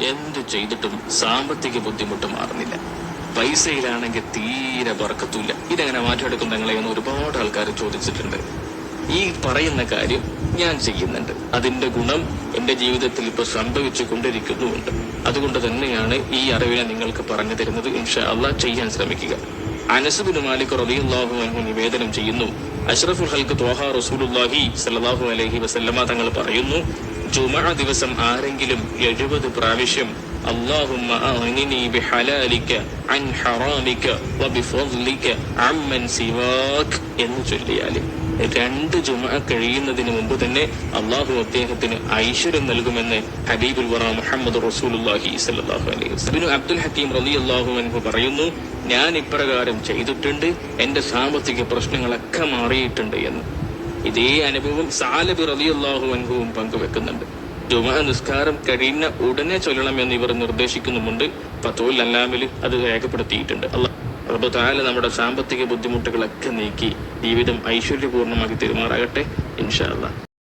എന്ത് ചെയ്തിട്ടും സാമ്പത്തിക ബുദ്ധിമുട്ട് മാറുന്നില്ല. പൈസയിലാണെങ്കിൽ തീരെ പറക്കത്തൂല്ല. ഇതെങ്ങനെ മാറ്റിയെടുക്കും തങ്ങളെ എന്ന് ഒരുപാട് ആൾക്കാർ ചോദിച്ചിട്ടുണ്ട്. ഈ പറയുന്ന കാര്യം ഞാൻ ചെയ്യുന്നുണ്ട്. അതിന്റെ ഗുണം എന്റെ ജീവിതത്തിൽ ഇപ്പൊ സംഭവിച്ചു കൊണ്ടിരിക്കുന്നുമുണ്ട്. അതുകൊണ്ട് തന്നെയാണ് ഈ അറിവിനെ നിങ്ങൾക്ക് പറഞ്ഞു തരുന്നത്. ഇൻഷാ ചെയ്യാൻ ശ്രമിക്കുക. അനസുബിന് മാലിക് റളിയല്ലാഹു അൻഹു നിവേദനം ചെയ്യുന്നു. അഷ്റഫുൽ ഹൽക്ക് തോഹ റസൂലുള്ളാഹി സല്ലാഹു അലൈഹി വസല്ലമ തങ്ങൾ പറയുന്നു ജുമഅ ദിവസം ആരെങ്കിലും എഴുപത് പ്രാവശ്യം اللهم أغنني بحلالك عن حرامك وبفضلك عمن سواك എന്ന് ചൊല്ലിയാല് രണ്ട് ജുമ കഴിയുന്നതിന് മുമ്പ് തന്നെ അള്ളാഹു അദ്ദേഹത്തിന് ഐശ്വര്യം നൽകുമെന്ന് ഹബീബുൽ വറ മുഹമ്മദ് റസൂലുള്ളാഹി സ്വല്ലല്ലാഹു അലൈഹി വസല്ലം അബ്ദുൽ ഹക്കീം റളിയല്ലാഹു അൻഹു പറയുന്നു ഞാൻ ഇപ്രകാരം ചെയ്തിട്ടുണ്ട് എന്റെ സാമ്പത്തിക പ്രശ്നങ്ങളൊക്കെ മാറിയിട്ടുണ്ട് എന്ന് ഇതേ അനുഭവം സാലബി റളിയല്ലാഹു അനുഭവം പങ്കുവെക്കുന്നുണ്ട്. ജുമ നിസ്കാരം കഴിഞ്ഞ ഉടനെ ചൊല്ലണമെന്ന് ഇവർ നിർദ്ദേശിക്കുന്നുമുണ്ട്. പത്തോൽ അല്ലാമിൽ അത് രേഖപ്പെടുത്തിയിട്ടുണ്ട്. അല്ല റബ്ബ് താല നമ്മുടെ സാമ്പത്തിക ബുദ്ധിമുട്ടുകളൊക്കെ നീക്കി ജീവിതം ഐശ്വര്യപൂർണമാക്കി തീരുമാറാകട്ടെ. ഇൻഷാല്ല